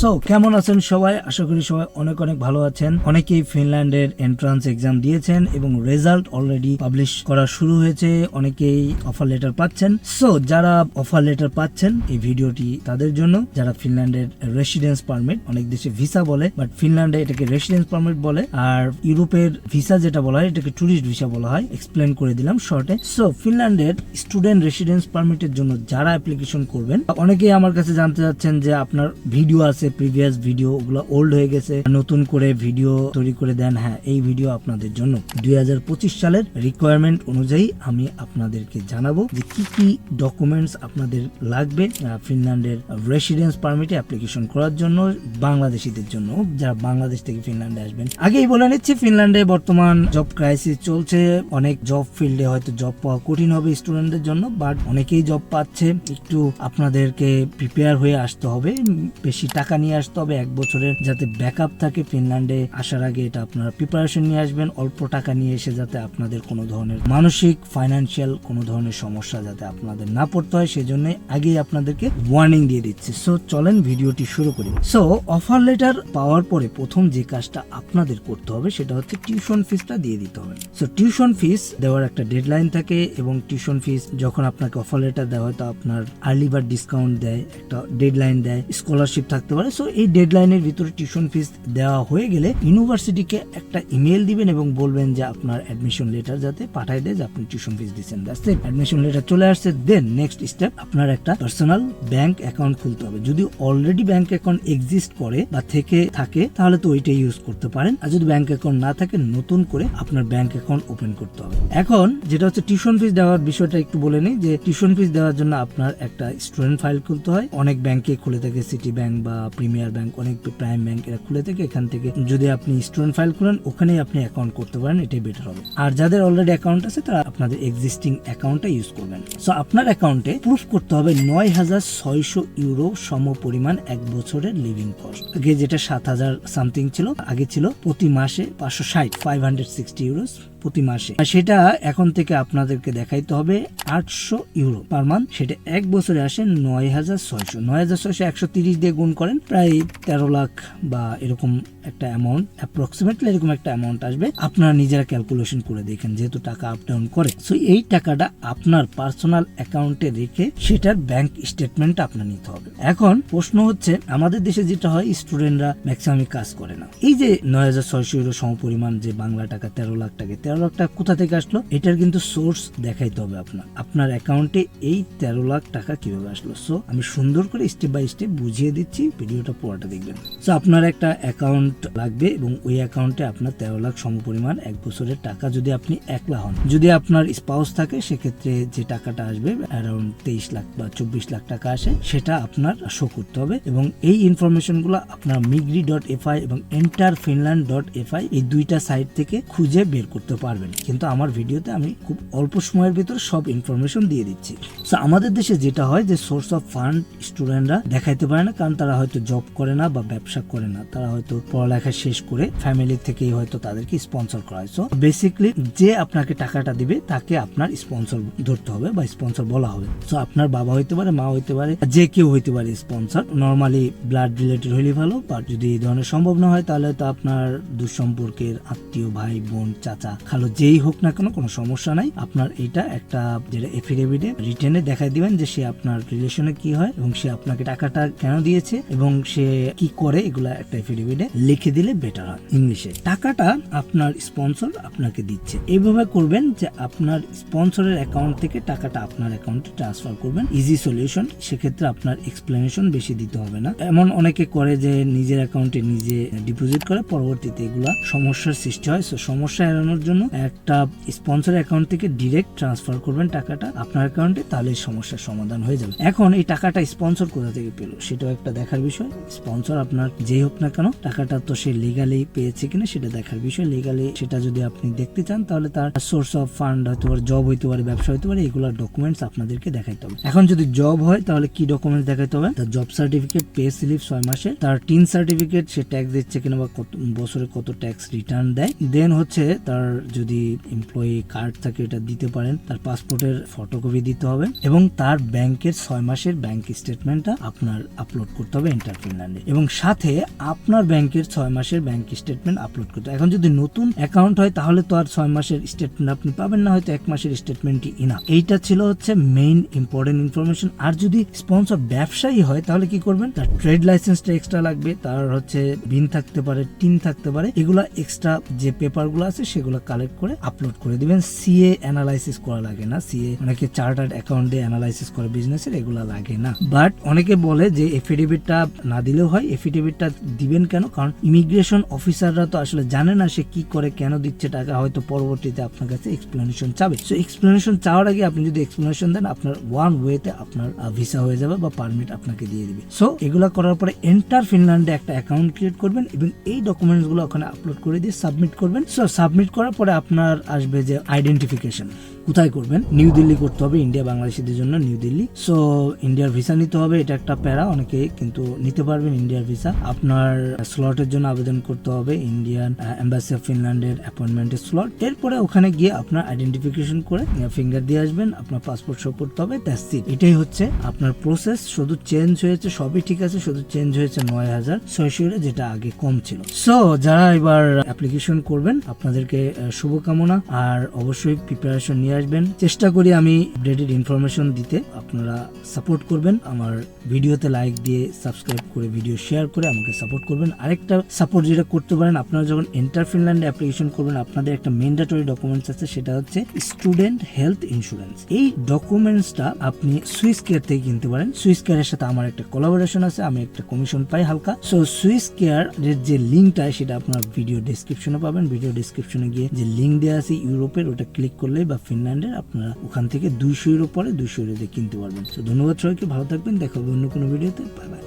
So কেমন আছেন সবাই? আশা করি সবাই অনেক অনেক ভালো আছেন। অনেকেই ফিনল্যান্ডের এন্ট্রান্স এক্সাম দিয়েছেন এবং রেজাল্ট অলরেডি পাবলিশ করা শুরু হয়েছে। অনেকেই অফার লেটার পাচ্ছেন। সো যারা অফার লেটার পাচ্ছেন এই ভিডিওটি তাদের জন্য, যারা ফিনল্যান্ডের রেসিডেন্স পারমিট অনেক দেশে ভিসা বলে বাট ফিনল্যান্ডে এটাকে রেসিডেন্স পারমিট বলে, আর ইউরোপের ভিসা যেটা বলা হয়, এটাকে ট্যুরিস্ট ভিসা বলা হয়। এক্সপ্লেন করে দিলাম শর্টে সো ফিনল্যান্ডের স্টুডেন্ট রেসিডেন্স পারমিটের জন্য যারা অ্যাপ্লিকেশন করবেন, অনেকেই আমার কাছে জানতে চাচ্ছেন যে আপনার ভিডিও আছে প্রিভিয়াস ভিডিও ওগুলো ওল্ড হয়ে গেছে, নতুন করে ভিডিও তৈরি করে দেন হ্যাঁ এই ভিডিও আপনাদের জন্য। দুই হাজার পঁচিশ সালের রিকোয়ারমেন্ট অনুযায়ী আমি আপনাদেরকে জানাব যে কি কি ডকুমেন্টস আপনাদের লাগবে ফিনল্যান্ডের রেসিডেন্স পারমিটে অ্যাপ্লিকেশন করার জন্য, বাংলাদেশিদের জন্য, যারা বাংলাদেশ থেকে ফিনল্যান্ডে আসবেন। আগেই বলে নিচ্ছি, ফিনল্যান্ডে বর্তমান জব ক্রাইসিস চলছে, অনেক জব ফিল্ডে হয়তো জব পাওয়া কঠিন হবে স্টুডেন্টদের জন্য বাট অনেকেই জব পাচ্ছে, একটু আপনাদেরকে প্রিপেয়ার হয়ে আসতে হবে, বেশি টাকা নিয়ে আসতে হবে। এক বছরের যাতে ব্যাকআপ থাকে ফিনল্যান্ডে আসার আগে এটা আপনারা প্রিপারেশন নিয়ে আসবেন। অল্প টাকা নিয়ে এসে যাতে আপনাদের কোনো ধরনের মানসিক ফাইনান্সিয়াল কোনো ধরনের সমস্যা যাতে আপনাদের না পড়তে হয়, সেজন্য আগেই আপনাদেরকে ওয়ার্নিং দিয়ে দিচ্ছি। সো চলেন ভিডিওটি শুরু করি। সো অফার লেটার পাওয়ার পরে প্রথম যে কাজটা আপনাদের করতে হবে, সেটা হচ্ছে টিউশন ফিসটা দিয়ে দিতে হবে। সো টিউশন ফিস দেওয়ার একটা ডেডলাইন থাকে এবং টিউশন ফিস যখন আপনাকে অফার লেটার দেওয়া হয়, তো আপনার আর্লি বার ডিসকাউন্ট দেয়, একটা ডেডলাইন দেয় স্কলারশিপ থাকতে পারে। সো এই ডেডলাইনের ভিতরে টিউশন ফিস দেওয়া হয়ে গেলে ইউনিভার্সিটিকে একটা ইমেল দিবেন এবং বলবেন যে আপনার অ্যাডমিশন লেটার যাতে পাঠায় দেয়, যে আপনি টিউশন ফিস দিচ্ছেন। দ্যাটস ইট অ্যাডমিশন লেটার চলে আসছে। দেন নেক্সট স্টেপ আপনার একটা পার্সোনাল ব্যাংক অ্যাকাউন্ট খুলতে হবে। যদি অলরেডি ব্যাংক অ্যাকাউন্ট এক্সিস্ট করে বা থেকে থাকে, তাহলে তো ওইটাই ইউজ করতে পারেন। আর যদি ব্যাংক অ্যাকাউন্ট না থাকে, নতুন করে আপনার ব্যাংক অ্যাকাউন্ট ওপেন করতে হবে। এখন যেটা হচ্ছে টিউশন ফিস দেওয়ার বিষয়টা একটু বলে নিই, যে টিউশন ফিস দেওয়ার জন্য আপনার একটা স্টুডেন্ট ফাইল খুলতে হয়। অনেক ব্যাংকে খুলে থাকে সিটি ব্যাংক বা প্রিমিয়ার ব্যাংক অনেক প্রাইম ব্যাংক এরা খুলে থাকে। এখান থেকে যদি আপনি স্টুডেন্ট ফাইল খুলেন, ওখানেই আপনি অ্যাকাউন্ট করতে পারেন, এটাই বেটার হবে। আর যাদের অলরেডি অ্যাকাউন্ট আছে, তারা আপনাদের এক্সিস্টিং অ্যাকাউন্টটা ইউজ করবেন। সো আপনার অ্যাকাউন্টে প্রুফ করতে হবে নয় হাজার ছয়শো ইউরো সম পরিমাণ এক বছরের লিভিং কস্ট আগে যেটা সাত হাজার সামথিং ছিল, আগে ছিল প্রতি মাসে পাঁচশো ষাট ফাইভ হান্ড্রেড সিক্সটি ইউরোস প্রতি মাসে। সেটা এখন থেকে আপনাদেরকে দেখাইতে হবে আটশো ইউরো পার মান্থ। সেটা এক বছরে আসে নয় হাজার ছয়শো। নয় হাজার ছয়শো একশো তিরিশ দিয়ে গুণ করেন, প্রায় তেরো লাখ বা এরকম একটা অ্যামাউন্ট অ্যাপ্রক্সিমেটলি এরকম একটা অ্যামাউন্ট আসবে। আপনারা নিজেরা ক্যালকুলেশন করে দেখেন যেহেতু টাকা আপ ডাউন করে। সো এই টাকাটা আপনার পার্সোনাল অ্যাকাউন্টে রেখে সেটার ব্যাংক স্টেটমেন্ট আপনার নিতে হবে। এখন প্রশ্ন হচ্ছে, আমাদের দেশে যেটা হয় স্টুডেন্টরা ম্যাক্সিমাম কাজ করে না। এই যে নয় হাজার ছয়শো ইউরো সমপরিমাণ যে বাংলা টাকা, তেরো লাখ টাকা তেরো লাখ টাকা কোথা থেকে আসলো? এটার কিন্তু সোর্স দেখাইতে হবে আপনার। আপনার অ্যাকাউন্টে এই তেরো লাখ টাকা কীভাবে আসলো? সো আমি সুন্দর করে স্টেপ বাই স্টেপ বুঝিয়ে দিচ্ছি, ভিডিওটা পুরোটা দেখবেন। সো আপনার একটা অ্যাকাউন্ট লাগবে এবং ওই অ্যাকাউন্টে আপনার তেরো লাখ সমপরিমাণ এক বছরের টাকা যদি আপনি একলা হন। যদি আপনার স্পাউস থাকে, সেক্ষেত্রে যে টাকাটা আসবে অ্যারাউন্ড তেইশ লাখ বা চব্বিশ লাখ টাকা আসে, সেটা আপনার শো করতে হবে এবং এই ইনফরমেশনগুলো আপনার মিগ্রি ডট এফআই এবং এন্টার ফিনল্যান্ড ডট এফআই এই দুইটা সাইট থেকে খুঁজে বের করতে পারবেন। কিন্তু আমার ভিডিওতে আমি খুব অল্প সময়ের ভিতর সব ইনফরমেশন দিয়ে দিচ্ছি। সো আমাদের দেশে যেটা হয় যে সোর্স অফ ফান্ড স্টুডেন্টরা দেখাইতে পারে না, কারণ তারা হয়তো জব করে না বা ব্যবসা করে না। তারা হয়তো পড়ালেখা শেষ করে ফ্যামিলি থেকেই হয়তো তাদেরকে স্পন্সর করা হয় সো বেসিকলি যে আপনাকে টাকাটা দিবে, তাকে আপনার স্পন্সর ধরতে হবে বা স্পন্সর বলা হবে। সো আপনার বাবা হইতে পারে, মা হইতে পারে, যে কেউ হইতে পারে স্পন্সর নর্মালি ব্লাড রিলেটেড হইলে ভালো বাট যদি এই ধরনের সম্ভব না হয়, তাহলে তো আপনার দুঃসম্পর্কের আত্মীয়, ভাই, বোন, চাচা খালো যেই হোক না কেন, কোনো সমস্যা নাই। আপনার এটা একটা যেটা এফিডেভিটে রিটেনে দেখাই দিবেন যে সে আপনার রিলেশনে কি হয় এবং সে আপনাকে টাকাটা কেন দিয়েছে এবং সে কি করে এগুলা একটা এফিডেভিটে লিখে দিলে বেটার হয় ইংলিশে। টাকাটা আপনার স্পন্সর আপনাকে দিচ্ছে। এইভাবে করবেন যে আপনার স্পন্সরের অ্যাকাউন্ট থেকে টাকাটা আপনার অ্যাকাউন্টে ট্রান্সফার করবেন। ইজি সলিউশন সেক্ষেত্রে আপনার এক্সপ্লেনেশন বেশি দিতে হবে না। এমন অনেকে করে যে নিজের অ্যাকাউন্টে নিজে ডিপোজিট করে, পরবর্তীতে এগুলা সমস্যার সৃষ্টি হয়। সো সমস্যা এড়ানোর জন্য একটা স্পন্সর অ্যাকাউন্ট থেকে ডিরেক্ট ট্রান্সফার করবেন টাকাটা আপনার অ্যাকাউন্টে তাহলে সমস্যার সমাধান হয়ে যাবে। এখন এই টাকাটা স্পন্সর কোথা থেকে পেল সেটাও একটা দেখার বিষয়। স্পন্সর আপনার যেই হোক না কেন, টাকাটা তো সে লিগালি পেয়েছে কিনা সেটা দেখার বিষয়। লিগালি সেটা যদি আপনি দেখতে চান, তাহলে তার সোর্স অফ ফান্ড হতে পারে জব হইতে পারে, ব্যবসা হইতে পারে এগুলোর ডকুমেন্টস আপনাদেরকে দেখাইতে হবে। এখন যদি জব হয়, তাহলে কি ডকুমেন্টস দেখাইতে হবে? তার জব সার্টিফিকেট পে স্লিপ ছয় মাসে। তার টিন সার্টিফিকেট সে ট্যাক্স দিচ্ছে কিনা বা কত বছরে কত ট্যাক্স রিটার্ন দেয়। দেন হচ্ছে তার যদি এমপ্লয়ি কার্ড থাকে এটা দিতে পারেন, তার পাসপোর্টের ফটোকপি দিতে হবে এবং তার ব্যাংকের ছয় মাসের ব্যাংক স্টেটমেন্টটা আপনার আপলোড করতে হবে এন্টার ফিনল্যান্ডে এবং সাথে আপনার ব্যাংকের ছয় মাসের ব্যাংক স্টেটমেন্ট আপলোড করতে এখন যদি নতুন অ্যাকাউন্ট হয়, তাহলে তো আর ছয় মাসের স্টেটমেন্ট আপনি পাবেন না, হয়তো এক মাসের স্টেটমেন্টই ইনা এইটা ছিল হচ্ছে মেইন ইম্পর্টেন্ট ইনফরমেশন আর যদি স্পন্সর ব্যবসায়ী হয়, তাহলে কি করবেন? তার ট্রেড লাইসেন্সটা এক্সট্রা লাগবে, তার হচ্ছে বিন থাকতে পারে টিন থাকতে পারে, এগুলা এক্সট্রা যে পেপারগুলো আছে, সেগুলো কালেক্ট করে আপলোড করে দিবেন। সিএ অ্যানালাইসিস করা লাগে না। সিএ অনেকে চার্টার্ড অ্যাকাউন্ট দিয়ে অ্যানালাইসিস করে বিজনেসের এগুলা লাগে না। বাট অনেকে বলে যে এফিডেভিটটা না দিলেও হয়। এফিডেভিটটা দিবেন কেন? কারণ ইমিগ্রেশন অফিসাররা তো আসলে জানে না সে কি করে, কেন দিচ্ছে টাকা। হয়তো পরবর্তীতে আপনার কাছে এক্সপ্লেনেশন চাবে। সো এক্সপ্লেনেশন চাওয়ার আগে আপনি যদি এক্সপ্লেনেশন দেন, আপনার ওয়ান ওয়েতে আপনার ভিসা হয়ে যাবে বা পারমিট আপনাকে দিয়ে দিবে। সো এগুলো করার পরে এন্টার ফিনল্যান্ডে একটা অ্যাকাউন্ট ক্রিয়েট করবেন এবং এই ডকুমেন্টসগুলো ওখানে আপলোড করে দিয়ে সাবমিট করবেন। সো সাবমিট করার পরে আপনার আসবে যে আইডেন্টিফিকেশন কোথায় করবেন? নিউ দিল্লি করতে হবে, ইন্ডিয়া বাংলাদেশিদের জন্য নিউ দিল্লি। সো ইন্ডিয়ার ভিসা নিতে হবে, এটা একটা প্যারা, অনেকে কিন্তু নিতে পারবেন ইন্ডিয়ার ভিসা আপনার স্লটের জন্য আবেদন করতে হবে ইন্ডিয়ান এম্বাসি অফ ফিনল্যান্ডের অ্যাপয়েন্টমেন্টের স্লট এরপরে ওখানে গিয়ে আপনার আইডেন্টিফিকেশন করে ফিঙ্গার দিয়ে আসবেন, আপনার পাসপোর্ট শো করতে হবে দ্যাটস এটাই হচ্ছে আপনার প্রসেস শুধু চেঞ্জ হয়েছে, সবই ঠিক আছে, শুধু চেঞ্জ হয়েছে নয় হাজার ছয়শো যেটা আগে কম ছিল। সো যারা এবার অ্যাপ্লিকেশন করবেন, আপনাদেরকে শুভকামনা, আর অবশ্যই প্রিপারেশন নিয়ে আসবেন। চেষ্টা করি আমি আপডেটেড ইনফরমেশন দিতে। আপনারা সাপোর্ট করবেন। আমার ভিডিওতে লাইক দিয়ে সাবস্ক্রাইব করে ভিডিও শেয়ার করে আমাকে সাপোর্ট করবেন। আরেকটা সাপোর্ট যেটা করতে পারেন, আপনারা যখন এন্টার ফিনল্যান্ডে অ্যাপ্লিকেশন করবেন, আপনাদের একটা ম্যান্ডেটরি ডকুমেন্টস আছে, সেটা হচ্ছে স্টুডেন্ট হেলথ ইন্স্যুরেন্স এই ডকুমেন্টসটা আপনি সুইস কেয়ার থেকে কিনতে পারেন। সুইস কেয়ারের সাথে আমার একটা কোলাবোরেশন আছে, আমি একটা কমিশন পাই হালকা। সো সুইস কেয়ার এর যে লিঙ্কটা সেটা আপনার ভিডিও ডেসক্রিপশনে পাবেন। ভিডিও ডেসক্রিপশনে গিয়ে যে লিঙ্ক দেওয়া আছে ইউরোপের, ওটা ক্লিক করলে বা ফিনল্যান্ডের আপনারা ওখান থেকে দুইশো ইউরো পরে দুইশো ইউরোতে কিনতে পারবেন। তো ধন্যবাদ সবাইকে, ভালো থাকবেন, দেখা হবে অন্য কোনো ভিডিওতে বাই বাই